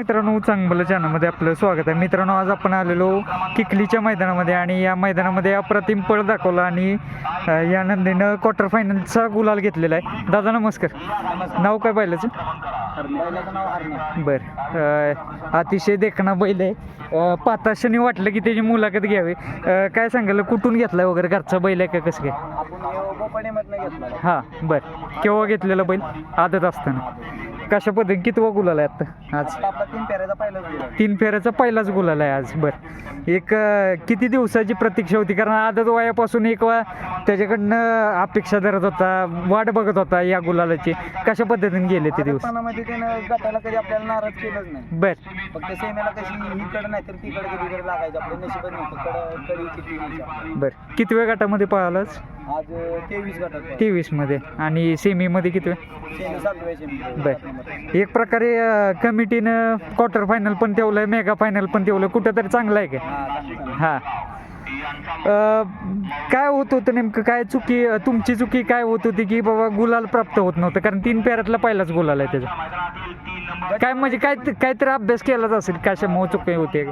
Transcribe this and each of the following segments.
मित्रांनो चांगलं चॅनलमध्ये आपलं स्वागत आहे. मित्रांनो आज आपण आलेलो किकलीच्या मैदानामध्ये आणि या मैदानामध्ये अप्रतिम पळ दाखवला आणि या नंदीनं क्वार्टर फायनलचा गुलाल घेतलेला आहे. दादा नमस्कार. नाव काय बैलाचं बरं. अतिशय देखणा बैल आहे. पाहताक्षणी वाटलं की त्याची मुलाखत घ्यावी. काय सांगाल कुठून घेतलाय वगैरे घरचा बैल आहे का कसं काय? हां बरं. केव्हा घेतलेला बैल? आदत असताना. कशा पद्धतीने कितवा गुलाल आहे आज. आता आपला तीन पेऱ्याचा पहिलाच गेला तीन फेऱ्याचा पहिलाच गुलाल आहे आज. बर. एक अं, किती दिवसाची प्रतीक्षा होती? कारण आदत वयापासून एक वा त्याच्याकडनं अपेक्षा धरत होता वाट बघत होता या गुलालाची. कशा पद्धतीने गेले ते दिवस? त्यानं गटाला कधी आपल्याला नाराज केलंच नाही. बर. फक्त सेमेला कशी इकडे नाही तर तिकडे कधी कधी लागायचं. आपलं नशीबच नव्हतं. कड कडी किती न्यायची. बर. किती वेळ गटामध्ये पळालाच आज तेवीस गटात. तेवीसमध्ये. आणि सेमीमध्ये किती? सेमी सातव्या सेमी बर. एक प्रकारे कमिटीनं क्वार्टर फायनल पण ठेवलंय मेगा फायनल पण ठेवलं कुठं तरी चांगलं आहे का? हा चांगलं चांगलं. हा. अ, काय होत होतं नेमकं? काय चुकी तुमची चुकी काय होत होती की बाबा गुलाल प्राप्त होत नव्हतं? कारण तीन पेऱ्यातला पहिलाच गुलाल आहे त्याचा. काय म्हणजे काय काहीतरी अभ्यास केलाच असेल कशामुळे चुकी होते?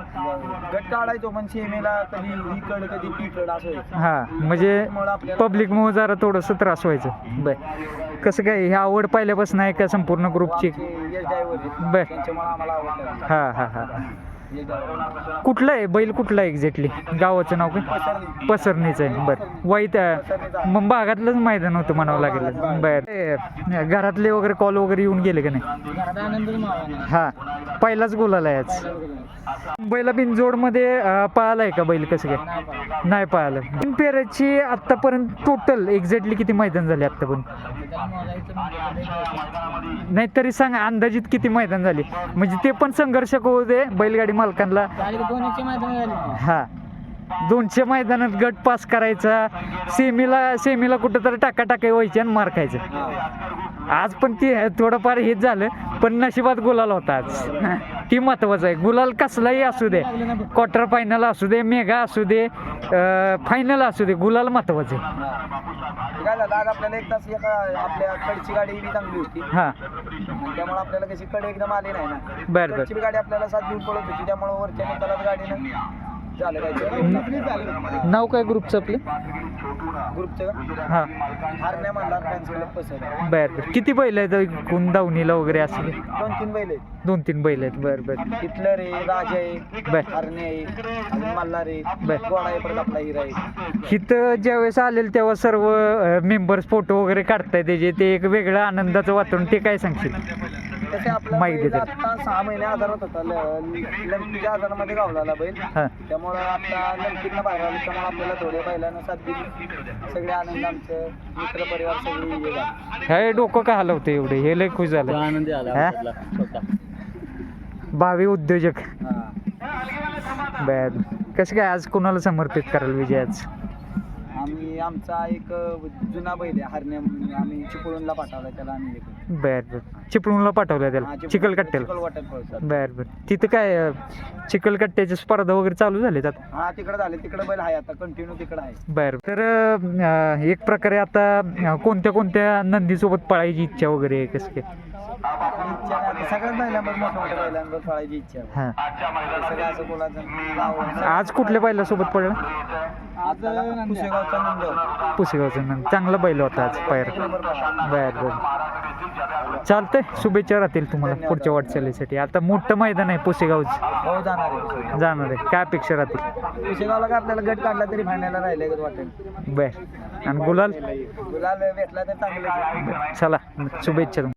गट काढायचो पण सेमीला कधी इकड कधी तिकड असं. हा म्हणजे आपल्याला पब्लिकमुळे जरा थोडंसं त्रास व्हायचं बर कसं काय ही आवड पहिल्यापासून आहे का संपूर्ण ग्रुपची बर. हा हा हा. कुठलं आहे? बैल कुठलं आहे एक्झॅक्टली गावाचं नाव काय? पसरणीचं आहे. बरं. वाईट मग भागातलंच मैदान होतं म्हणावं लागेल. बरं. घरातले वगैरे कॉल वगैरे येऊन गेले का नाही? हा. पहिलाच गोलाला आहे आज. बैला बिनजोडमध्ये अं, आहे का बैल कसं काय? नाही पाहिलं तीन पेराची आत्तापर्यंत टोटल एक्झॅक्टली किती मैदान झाले आत्तापर्यंत? नाही तरी सांग अंदाजित किती मैदान झाले? म्हणजे ते पण संघर्ष होऊ दे बैलगाडी मालकांना हा. दोनशे मैदानात गट पास करायचा. सेमीला सेमीला कुठं तरी टाका टाका व्हायची आणि मार खायचं. आज पण ती थोडंफार हेच झालं पण नशिबात गुलाल होता आज. ती महत्वाचं आहे. गुलाल कसलाही असू दे क्वार्टर फायनल असू दे मेगा असू दे फायनल असू दे गुलाल महत्वाचं आहे. काय झालं आज आपल्याला एक तास एका आपल्या कडची गाडी बी चांगली होती. हां. त्यामुळे आपल्याला कशी कडे एकदम आली नाही ना. बरं कडची गाडी आपल्याला सात देऊन पडत होती. त्यामुळे वरच्या निकालात गाडीनं झालं नाव काय ग्रुपचं आपलं? ग्रुपचं हां. हारण्या म्हणला फॅन्स क्लब पसंत बरं बरं. किती बैल आहेत एकूण दावणीला वगैरे असले दोन तीन बैल आहेत. दोन तीन बैल आहेत. बरं बरं. हिटलर आहे राजा आहे बर. हरणे आहे मल्हार आहे बर. गोळा आहे परत आपला हिरा आहे. इथं ज्यावेळेस आलेल तेव्हा सर्व मेंबर्स फोटो वगैरे काढताय त्याचे. ते एक वेगळं आनंदाचं वातावरण ते काय सांगशील? तसे आपला माहिती बैल देतात. आता सहा महिने आजारात होता. ल- लंपीच्या आजारामध्ये गावला बैल. हां. त्यामुळं आता लंपीतनं बाहेर आलो त्यामुळे आपल्याला थोड्या बैलानं साथ दिली. सगळे आनंद आमचं मित्र परिवार सगळी हे. हे डोकं का हलवतं एवढे? हे लय खुश झालं. आनंदी हा? भावी उद्योजक. बर. कसं काय आज कोणाला समर्पित कराल विजय आज? आमचा एक जुना बैल आहे हरण्या म्हणून आम्ही चिपळूणला पाठवला त्याला आम्ही हे करू. बर बर. चिपळूणला पाठवलं हा, त्याला चिपळूण- पळतात. बर बर. तिथं काय अं, कट्ट्याच्या स्पर्धा वगैरे चालू झालेत आता? हा तिकडे झाले. तिकडे बैल आहे आता. कंटिन्यू तिकडे आहे. बर तर अं, एक प्रकारे आता अं, कोणत्या कोणत्या नंदीसोबत पळायची इच्छा वगैरे आहे? कसं काय? इच्छा नाही आता सगळ्याच बैलांवर मोठ्या मोठ्या बैलांवर पळायची इच्छा आहे. हां. सगळं असं बोलायचं नाव- आज कुठल्या बैलासोबत पडला आज पुसेगावचा नंद पुसेगावचा नंद चांगला बैल होता आज पायर. बर बर चालतंय शुभेच्छा राहतील तुम्हाला पुढच्या वाटचालीसाठी आता मोठं मैदान आहे पुसेगावचं हो जाणार आहे पुसेगाव. जाणार आहे काय अपेक्षा राहतील पुसेगावला काय आपल्याला गट काढला तरी फायनलला राहिले वाटेल बर आणि गुलाल गुलाल भेटला तर चांगलं चला शुभेच्छा तुम्हाला